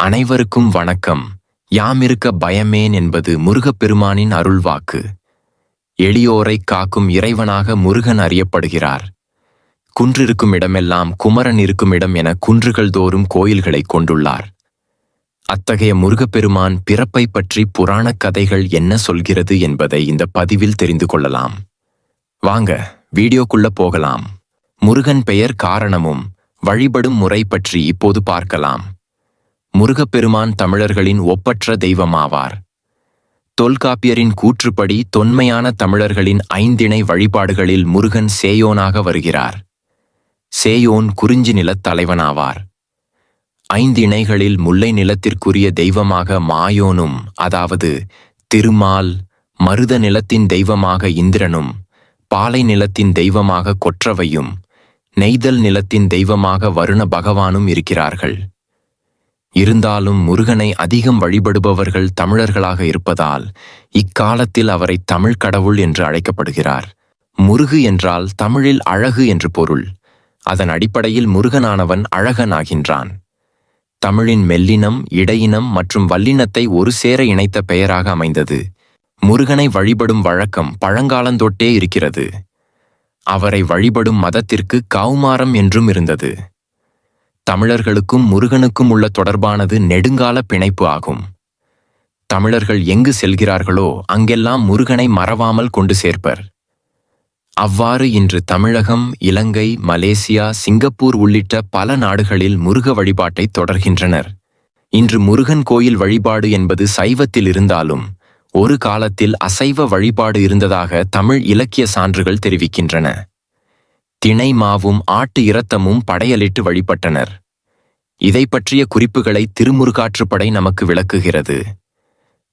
அனைவருக்கும் வணக்கம். யாமிருக்க பயமேன் என்பது முருகப்பெருமானின் அருள்வாக்கு. எளியோரைக் காக்கும் இறைவனாக முருகன் அறியப்படுகிறார். குன்றிருக்கும் இடமெல்லாம் குமரன் இருக்கும் இடம் என குன்றுகள் தோறும் கோயில்களை கொண்டுள்ளார். அத்தகைய முருகப்பெருமான் பிறப்பை பற்றி புராணக் கதைகள் என்ன சொல்கிறது என்பதை இந்த பதிவில் தெரிந்து கொள்ளலாம். வாங்க வீடியோக்குள்ள போகலாம். முருகன் பெயர் காரணமும் வழிபடும் முறை பற்றி இப்போது பார்க்கலாம். முருகப்பெருமான் தமிழர்களின் ஒப்பற்ற தெய்வமாவார். தொல்காப்பியரின் கூற்றுப்படி தொன்மையான தமிழர்களின் ஐந்திணை வழிபாடுகளில் முருகன் சேயோனாக வருகிறார். சேயோன் குறிஞ்சி நிலத் தலைவனாவார். ஐந்திணைகளில் முல்லை நிலத்திற்குரிய தெய்வமாக மாயோனும் அதாவது திருமால் மருத நிலத்தின் தெய்வமாக இந்திரனும் பாலை நிலத்தின் தெய்வமாக கொற்றவையும் நெய்தல் நிலத்தின் தெய்வமாக வருண பகவானும் இருக்கிறார்கள். இருந்தாலும் முருகனை அதிகம் வழிபடுபவர்கள் தமிழர்களாக இருப்பதால் இக்காலத்தில் அவரை தமிழ் கடவுள் என்று அழைக்கப்படுகிறார். முருகு என்றால் தமிழில் அழகு என்று பொருள். அதன் அடிப்படையில் முருகனானவன் அழகனாகின்றான். தமிழின் மெல்லினம் இடையினம் மற்றும் வல்லினத்தை ஒரு சேர இணைத்த பெயராக அமைந்தது. முருகனை வழிபடும் வழக்கம் பழங்காலந்தொட்டே இருக்கிறது. அவரை வழிபடும் மதத்திற்கு கௌமாரம் என்றும் இருந்தது. தமிழர்களுக்கும் முருகனுக்கும் உள்ள தொடர்பானது நெடுங்கால பிணைப்பு ஆகும். தமிழர்கள் எங்கு செல்கிறார்களோ அங்கெல்லாம் முருகனை மறவாமல் கொண்டு சேர்ப்பர். அவ்வாறு இன்று தமிழகம் இலங்கை மலேசியா சிங்கப்பூர் உள்ளிட்ட பல நாடுகளில் முருக வழிபாட்டை தொடர்கின்றனர். இன்று முருகன் கோயில் வழிபாடு என்பது சைவத்தில் இருந்தாலும் ஒரு காலத்தில் அசைவ வழிபாடு இருந்ததாக தமிழ் இலக்கிய சான்றுகள் தெரிவிக்கின்றன. திணை மாவும் ஆட்டு இரத்தமும் படையலிட்டு வழிபட்டனர். இதை பற்றிய குறிப்புகளை திருமுருகாற்றுப்படை நமக்கு விளக்குகிறது.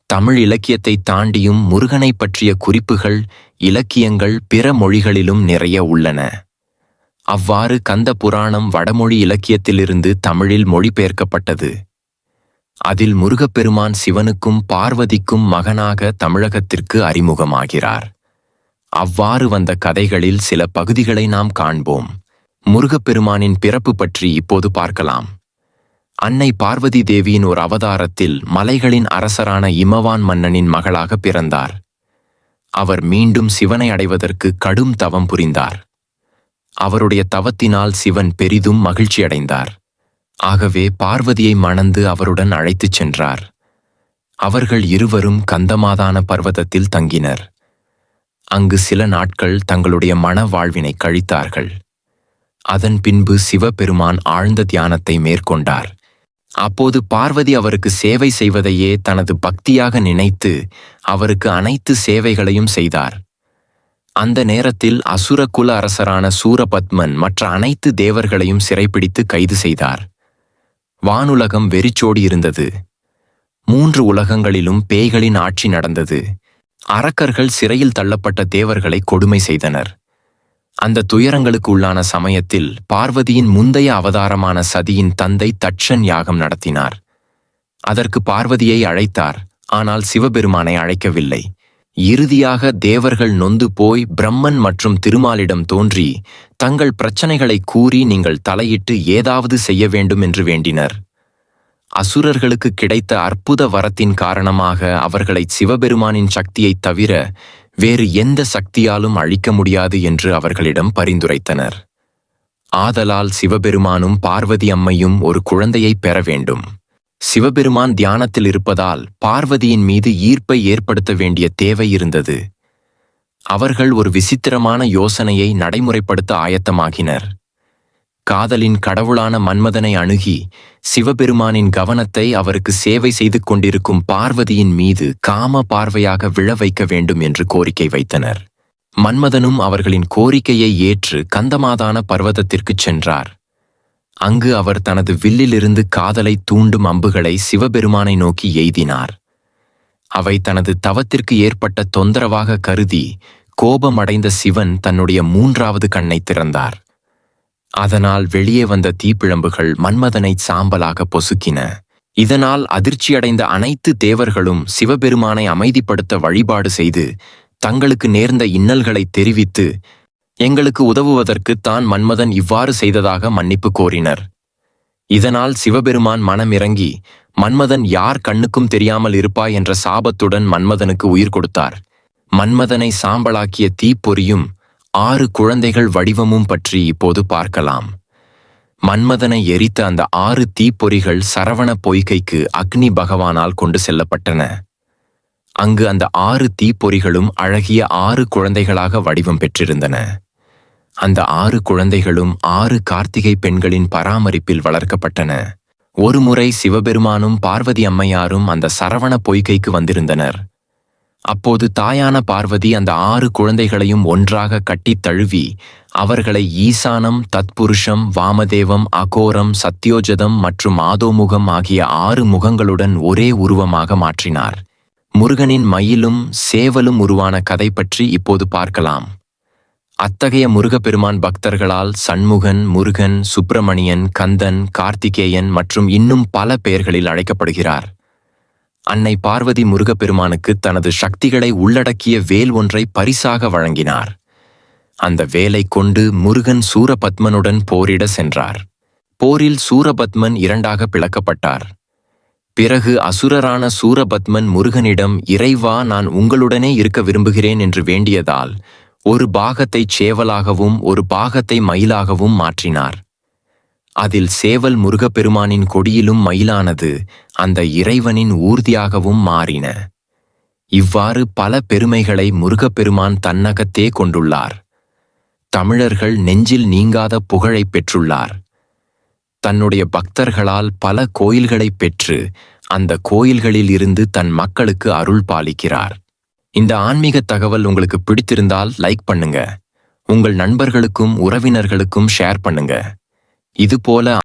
தமிழ் இலக்கியத்தை தாண்டியும் முருகனை பற்றிய குறிப்புகள் இலக்கியங்கள் பிற மொழிகளிலும் நிறைய உள்ளன. அவ்வாறு கந்த புராணம் வடமொழி இலக்கியத்திலிருந்து தமிழில் மொழிபெயர்க்கப்பட்டது. அதில் முருகப்பெருமான் சிவனுக்கும் பார்வதிக்கும் மகனாக தமிழகத்திற்கு அறிமுகமாகிறார். அவ்வாறு வந்த கதைகளில் சில பகுதிகளை நாம் காண்போம். முருகப்பெருமானின் பிறப்பு பற்றி இப்போது பார்க்கலாம். அன்னை பார்வதி தேவியின் ஒரு அவதாரத்தில் மலைகளின் அரசரான இமவான் மன்னனின் மகளாக பிறந்தார். அவர் மீண்டும் சிவனை அடைவதற்கு கடும் தவம் புரிந்தார். அவருடைய தவத்தினால் சிவன் பெரிதும் மகிழ்ச்சியடைந்தார். ஆகவே பார்வதியை மணந்து அவருடன் அழைத்துச் சென்றார். அவர்கள் இருவரும் கந்தமாதான பர்வதத்தில் தங்கினர். அங்கு சில நாட்கள் தங்களுடைய மன வாழ்வினை கழித்தார்கள். அதன் பின்பு சிவபெருமான் ஆழ்ந்த தியானத்தை மேற்கொண்டார். அப்போது பார்வதி அவருக்கு சேவை செய்வதையே தனது பக்தியாக நினைத்து அவருக்கு அனைத்து சேவைகளையும் செய்தார். அந்த நேரத்தில் அசுரகுல அரசரான சூரபத்மன் மற்ற அனைத்து தேவர்களையும் சிறைப்பிடித்து கைது செய்தார். வானுலகம் வெறிச்சோடி இருந்தது. மூன்று உலகங்களிலும் பேய்களின் ஆட்சி நடந்தது. அரக்கர்கள் சிறையில் தள்ளப்பட்ட தேவர்களை கொடுமை செய்தனர். அந்த துயரங்களுக்கு உள்ளான சமயத்தில் பார்வதியின் முந்தைய அவதாரமான சதியின் தந்தை தட்சன் யாகம் நடத்தினார். அதற்கு பார்வதியை அழைத்தார் ஆனால் சிவபெருமானை அழைக்கவில்லை. இறுதியாக தேவர்கள் நொந்து போய் பிரம்மன் மற்றும் திருமாலிடம் தோன்றி தங்கள் பிரச்சனைகளை கூறி நீங்கள் தலையிட்டு ஏதாவது செய்ய வேண்டும் என்று வேண்டினர். அசுரர்களுக்கு கிடைத்த அற்புத வரத்தின் காரணமாக அவர்களை சிவபெருமானின் சக்தியைத் தவிர வேறு எந்த சக்தியாலும் அழிக்க முடியாது என்று அவர்களிடம் பரிந்துரைத்தனர். ஆதலால் சிவபெருமானும் பார்வதி அம்மையும் ஒரு குழந்தையை பெற வேண்டும். சிவபெருமான் தியானத்தில் இருப்பதால் பார்வதியின் மீது ஈர்ப்பை ஏற்படுத்த வேண்டிய தேவை இருந்தது. அவர்கள் ஒரு விசித்திரமான யோசனையை நடைமுறைப்படுத்த ஆயத்தமாகினர். காதலின் கடவுளான மன்மதனை அணுகி சிவபெருமானின் கவனத்தை அவருக்கு சேவை செய்து கொண்டிருக்கும் பார்வதியின் மீது காம பார்வையாக விழ வைக்க வேண்டும் என்று கோரிக்கை வைத்தனர். மன்மதனும் அவர்களின் கோரிக்கையை ஏற்று கந்தமாதான பர்வதத்திற்குச் சென்றார். அங்கு அவர் தனது வில்லிலிருந்து காதலை தூண்டும் அம்புகளை சிவபெருமானை நோக்கி எய்தினார். அவை தனது தவத்திற்கு ஏற்பட்ட தொந்தரவாக கருதி கோபமடைந்த சிவன் தன்னுடைய மூன்றாவது கண்ணை திறந்தார். அதனால் வெளியே வந்த தீப்பிழம்புகள் மன்மதனை சாம்பலாக பொசுக்கின. இதனால் அதிர்ச்சியடைந்த அனைத்து தேவர்களும் சிவபெருமானை அமைதிப்படுத்த வழிபாடு செய்து தங்களுக்கு நேர்ந்த இன்னல்களை தெரிவித்து எங்களுக்கு உதவுவதற்கு தான் மன்மதன் இவ்வாறு செய்ததாக மன்னிப்பு கோரினர். இதனால் சிவபெருமான் மனமிறங்கி மன்மதன் யார் கண்ணுக்கும் தெரியாமல் இருப்பாய் என்ற சாபத்துடன் மன்மதனுக்கு உயிர் கொடுத்தார். மன்மதனை சாம்பலாக்கிய தீப்பொறியும் ஆறு குழந்தைகள் வடிவமும் பற்றி இப்போது பார்க்கலாம். மன்மதனை எரித்த அந்த ஆறு தீப்பொறிகள் சரவண பொய்கைக்கு அக்னி பகவானால் கொண்டு செல்லப்பட்டன. அங்கு அந்த ஆறு தீப்பொறிகளும் அழகிய ஆறு குழந்தைகளாக வடிவம் பெற்றிருந்தன. அந்த ஆறு குழந்தைகளும் ஆறு கார்த்திகை பெண்களின் பராமரிப்பில் வளர்க்கப்பட்டன. ஒருமுறை சிவபெருமானும் பார்வதி அம்மையாரும் அந்த சரவண பொய்கைக்கு வந்திருந்தனர். அப்போது தாயான பார்வதி அந்த ஆறு குழந்தைகளையும் ஒன்றாக கட்டித் தழுவி அவர்களை ஈசானம் தத்புருஷம் வாமதேவம் அகோரம் சத்யோஜதம் மற்றும் ஆதோமுகம் ஆகிய ஆறு முகங்களுடன் ஒரே உருவமாக மாற்றினார். முருகனின் மயிலும் சேவலும் உருவான கதை பற்றி இப்போது பார்க்கலாம். அத்தகைய முருகப்பெருமான் பக்தர்களால் சண்முகன் முருகன் சுப்பிரமணியன் கந்தன் கார்த்திகேயன் மற்றும் இன்னும் பல பெயர்களில் அழைக்கப்படுகிறார். அன்னை பார்வதி முருகப்பெருமானுக்கு தனது சக்திகளை உள்ளடக்கிய வேல் ஒன்றை பரிசாக வழங்கினார். அந்த வேலை கொண்டு முருகன் சூரபத்மனுடன் போரிட சென்றார். போரில் சூரபத்மன் இரண்டாக பிளக்கப்பட்டார். பிறகு அசுரரான சூரபத்மன் முருகனிடம் இறைவா நான் உங்களுடனே இருக்க விரும்புகிறேன் என்று வேண்டியதால் ஒரு பாகத்தை சேவலாகவும் ஒரு பாகத்தை மயிலாகவும் மாற்றினார். அதில் சேவல் முருகப்பெருமானின் கொடியிலும் மயிலானது அந்த இறைவனின் ஊர்தியாகவும் மாறின. இவ்வாறு பல பெருமைகளை முருகப்பெருமான் தன்னகத்தே கொண்டுள்ளார். தமிழர்கள் நெஞ்சில் நீங்காத புகழைப் பெற்றுள்ளார். தன்னுடைய பக்தர்களால் பல கோயில்களைப் பெற்று அந்த கோயில்களில் இருந்து தன் மக்களுக்கு அருள் பாலிக்கிறார். இந்த ஆன்மீக தகவல் உங்களுக்கு பிடித்திருந்தால் லைக் பண்ணுங்க. உங்கள் நண்பர்களுக்கும் உறவினர்களுக்கும் ஷேர் பண்ணுங்க. இதுபோல